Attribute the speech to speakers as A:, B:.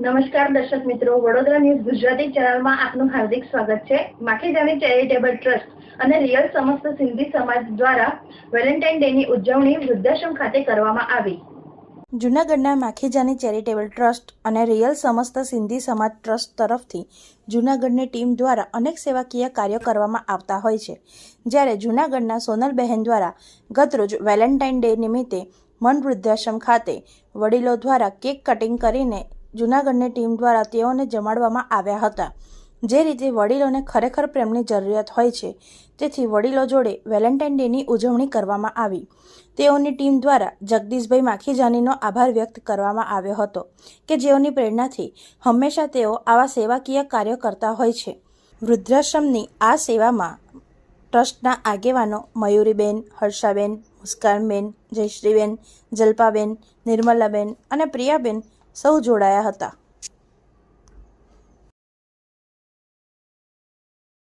A: નમસ્કાર દર્શક મિત્રો, વડોદરા ન્યૂઝ ગુજરાતી ચેનલમાં આપનું હાર્દિક સ્વાગત છે. માખીજાની ચેરિટેબલ ટ્રસ્ટ અને રિયલ સમસ્ત સિંધી સમાજ દ્વારા વેલેન્ટાઇન ડે ની ઉજવણી વૃદ્ધાશ્રમ ખાતે કરવામાં આવી.
B: જૂનાગઢના માખીજાની ચેરિટેબલ ટ્રસ્ટ અને રિયલ સમસ્ત સિંધી સમાજ ટ્રસ્ટ તરફથી જૂનાગઢની ટીમ દ્વારા અનેક સેવાકીય કાર્યો કરવામાં આવતા હોય છે. જ્યારે જૂનાગઢના સોનલબહેન દ્વારા ગતરોજ વેલેન્ટાઇન ડે નિમિત્તે મન વૃદ્ધાશ્રમ ખાતે વડીલો દ્વારા કેક કટિંગ કરીને જૂનાગઢની ટીમ દ્વારા તેઓને જમાડવામાં આવ્યા હતા. જે રીતે વડીલોને ખરેખર પ્રેમની જરૂરિયાત હોય છે, તેથી વડીલો જોડે વેલેન્ટાઇન ડેની ઉજવણી કરવામાં આવી. તેઓની ટીમ દ્વારા જગદીશભાઈ માખીજાનીનો આભાર વ્યક્ત કરવામાં આવ્યો હતો કે જેઓની પ્રેરણાથી હંમેશા તેઓ આવા સેવાકીય કાર્યો કરતા હોય છે. વૃદ્ધાશ્રમની આ સેવામાં ટ્રસ્ટના આગેવાનો મયુરીબેન, હર્ષાબેન, મુસ્કાનબેન, જયશ્રીબેન, જલ્પાબેન, નિર્મલાબેન અને પ્રિયાબેન સૌ જોડાયા હતા.